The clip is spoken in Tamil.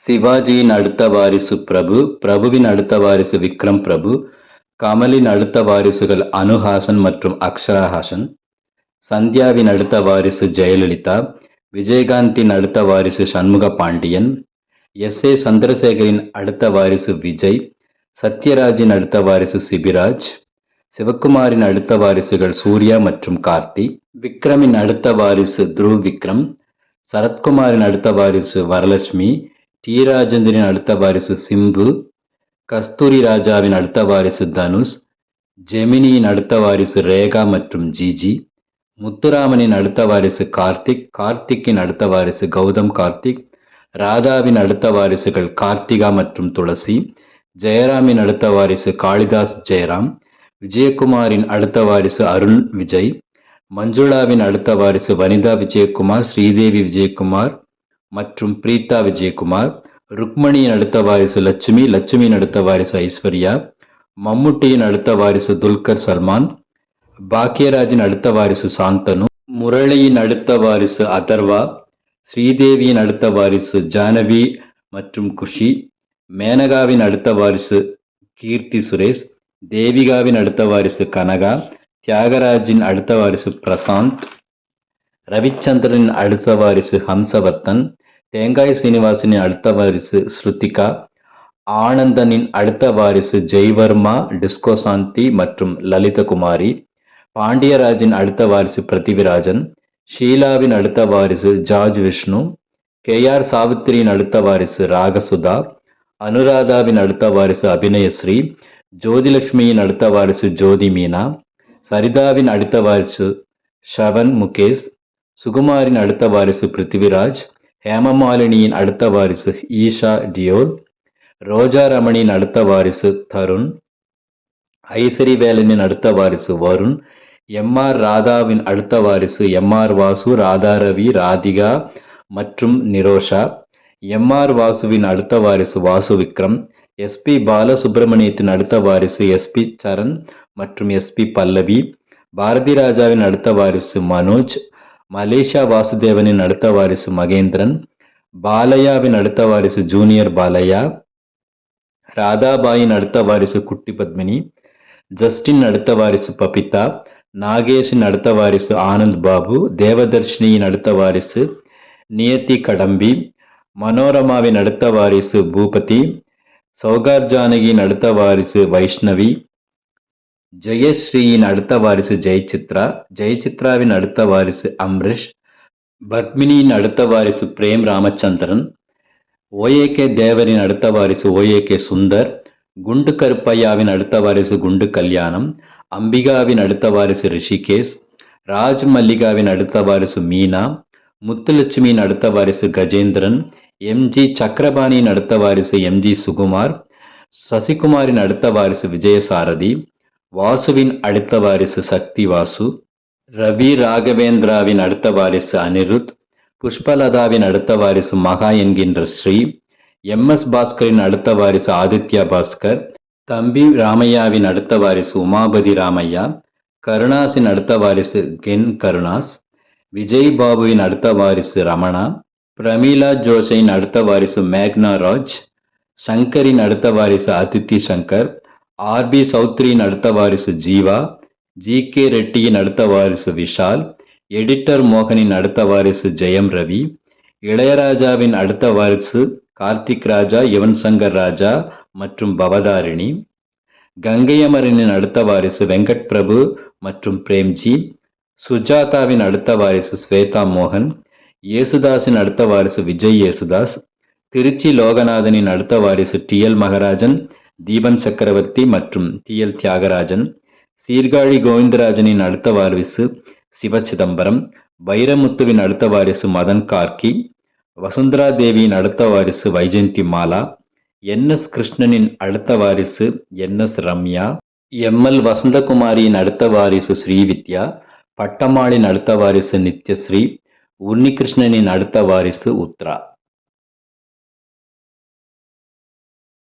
சிவாஜியின் அடுத்த வாரிசு பிரபு பிரபுவின் அடுத்த வாரிசு விக்ரம் பிரபு கமலின் அடுத்த வாரிசுகள் அனுஹாசன் மற்றும் அக்ஷராஹாசன் சந்தியாவின் அடுத்த வாரிசு ஜெயலலிதா விஜயகாந்தின் அடுத்த வாரிசு சண்முக பாண்டியன் எஸ் ஏ சந்திரசேகரின் அடுத்த வாரிசு விஜய் சத்யராஜின் அடுத்த வாரிசு சிபிராஜ் சிவகுமாரின் அடுத்த வாரிசுகள் சூர்யா மற்றும் கார்த்தி விக்ரமின் அடுத்த வாரிசு துருவ் விக்ரம் சரத்குமாரின் அடுத்த வாரிசு வரலட்சுமி டி ராஜேந்திரன் அடுத்த வாரிசு சிம்பு கஸ்தூரி ராஜாவின் அடுத்த வாரிசு தனுஷ் ஜெமினியின் அடுத்த வாரிசு ரேகா மற்றும் ஜிஜி முத்துராமனின் அடுத்த வாரிசு கார்த்திக் கார்த்திக்கின் அடுத்த வாரிசு கௌதம் கார்த்திக் ராதாவின் அடுத்த வாரிசுகள் கார்த்திகா மற்றும் துளசி ஜெயராமின் அடுத்த வாரிசு காளிதாஸ் ஜெயராம் விஜயகுமாரின் அடுத்த வாரிசு அருண் விஜய் மஞ்சுளாவின் அடுத்த வாரிசு வனிதா விஜயகுமார் ஸ்ரீதேவி விஜயகுமார் மற்றும் பிரீதா விஜயகுமார் ருக்மணியின் அடுத்த வாரிசு லட்சுமி லட்சுமியின் அடுத்த வாரிசு ஐஸ்வர்யா மம்முட்டியின் அடுத்த வாரிசு துல்கர் சல்மான் பாக்யராஜின் அடுத்த வாரிசு சாந்தனு முரளியின் அடுத்த வாரிசு அதர்வா ஸ்ரீதேவியின் அடுத்த வாரிசு ஜானவி மற்றும் குஷி மேனகாவின் அடுத்த வாரிசு கீர்த்தி சுரேஷ் தேவிகாவின் அடுத்த வாரிசு கனகா தியாகராஜின் அடுத்த வாரிசு பிரசாந்த் ரவிச்சந்திரனின் அடுத்த வாரிசு ஹம்சவர்த்தன் தேங்காய் சீனிவாசனின் அடுத்த வாரிசு ஸ்ருதிகா ஆனந்தனின் அடுத்த வாரிசு ஜெய்வர்மா டிஸ்கோ சாந்தி மற்றும் லலிதகுமாரி பாண்டியராஜின் அடுத்த வாரிசு பிருத்திவிராஜன் ஷீலாவின் அடுத்த வாரிசு ஜார்ஜ் விஷ்ணு கே ஆர் சாவித்திரியின் அடுத்த வாரிசு ராகசுதா அனுராதாவின் அடுத்த வாரிசு அபிநயஸ்ரீ ஜோதிலட்சுமியின் அடுத்த வாரிசு ஜோதி மீனா சரிதாவின் அடுத்த வாரிசு ஷவன் முகேஷ் சுகுமாரின் அடுத்த வாரிசு பிருத்திவிராஜ் ஹேமமாலினியின் அடுத்த வாரிசு ஈஷா டியோல் ரோஜா ரமணியின் அடுத்த வாரிசு தருண் ஐசரி வேலனின் அடுத்த வாரிசு வருண் எம் ஆர் ராதாவின் அடுத்த வாரிசு எம் ஆர் வாசு ராதா ரவி ராதிகா மற்றும் நிரோஷா எம் ஆர் வாசுவின் அடுத்த வாரிசு வாசு விக்ரம் எஸ்பி பாலசுப்ரமணியத்தின் அடுத்த வாரிசு எஸ்பி சரண் மற்றும் எஸ்பி பல்லவி பாரதி ராஜாவின் அடுத்த வாரிசு மனோஜ் மலேசியா வாசுதேவனின் அடுத்த வாரிசு மகேந்திரன் பாலையாவின் அடுத்த வாரிசு ஜூனியர் பாலையா ராதாபாயின் அடுத்த வாரிசு குட்டி பத்மினி ஜஸ்டின் அடுத்த வாரிசு பபிதா நாகேஷின் அடுத்த வாரிசு ஆனந்த் பாபு தேவதர்ஷினியின் அடுத்த வாரிசு நியத்தி கடம்பி மனோரமாவின் அடுத்த வாரிசு பூபதி சௌகார் ஜானகியின் அடுத்த வாரிசு வைஷ்ணவி ஜெயஸ்ரீயின் அடுத்த வாரிசு ஜெயசித்ரா ஜெயசித்ராவின் அடுத்த வாரிசு அம்ரிஷ் பத்மினியின் அடுத்த வாரிசு பிரேம் ராமச்சந்திரன் ஓஏகே தேவரின் அடுத்த வாரிசு ஓஏகே சுந்தர் குண்டு கருப்பையாவின் அடுத்த வாரிசு குண்டு கல்யாணம் அம்பிகாவின் அடுத்த வாரிசு ரிஷிகேஷ் ராஜ் மல்லிகாவின் அடுத்த வாரிசு மீனா முத்துலட்சுமியின் அடுத்த வாரிசு கஜேந்திரன் எம்ஜி சக்கரபாணியின் அடுத்த வாரிசு எம்ஜி சுகுமார் சசிகுமாரின் அடுத்த வாரிசு விஜயசாரதி வாசுவின் அடுத்த வாரிசு சக்தி வாசு ரவி ராகவேந்திராவின் அடுத்த வாரிசு அனிருத் புஷ்பலதாவின் அடுத்த வாரிசு மகா என்கின்ற ஸ்ரீ எம் எஸ் பாஸ்கரின் அடுத்த வாரிசு ஆதித்யா பாஸ்கர் தம்பி ராமையாவின் அடுத்த வாரிசு உமாபதி ராமையா கருணாஸின் அடுத்த வாரிசு கென் கருணாஸ் விஜய் பாபுவின் அடுத்த வாரிசு ரமணா பிரமீலா ஜோஷையின் அடுத்த வாரிசு மேக்னா ராஜ் சங்கரின் அடுத்த வாரிசு அதித்தி சங்கர் ஆர்பி சௌத்ரியின் அடுத்த வாரிசு ஜீவா ஜி கே ரெட்டியின் அடுத்த வாரிசு விஷால் எடிட்டர் மோகனின் அடுத்த வாரிசு ஜெயம் ரவி இளையராஜாவின் அடுத்த வாரிசு கார்த்திக் ராஜா யுவன் சங்கர் ராஜா மற்றும் பவதாரிணி கங்கையமரனின் அடுத்த வாரிசு வெங்கட் பிரபு மற்றும் பிரேம்ஜி சுஜாதாவின் அடுத்த வாரிசு ஸ்வேதா மோகன் இயேசுதாஸின் அடுத்த வாரிசு விஜய் யேசுதாஸ் திருச்சி லோகநாதனின் அடுத்த வாரிசு டி எல் மகராஜன் தீபன் சக்கரவர்த்தி மற்றும் டி எல் தியாகராஜன் சீர்காழி கோவிந்தராஜனின் அடுத்த வாரிசு சிவ சிதம்பரம் வைரமுத்துவின் அடுத்த வாரிசு மதன் கார்கி வசுந்தரா தேவியின் அடுத்த வாரிசு வைஜெயந்தி மாலா என். எஸ். கிருஷ்ணனின் அடுத்த வாரிசு N. S. Ramya M. L. வசந்தகுமாரியின் அடுத்த வாரிசு ஸ்ரீவித்யா பட்டம்மாளின் அடுத்த வாரிசு நித்யஸ்ரீ உன்னிகிருஷ்ணனின் அடுத்த வாரிசு உத்ரா.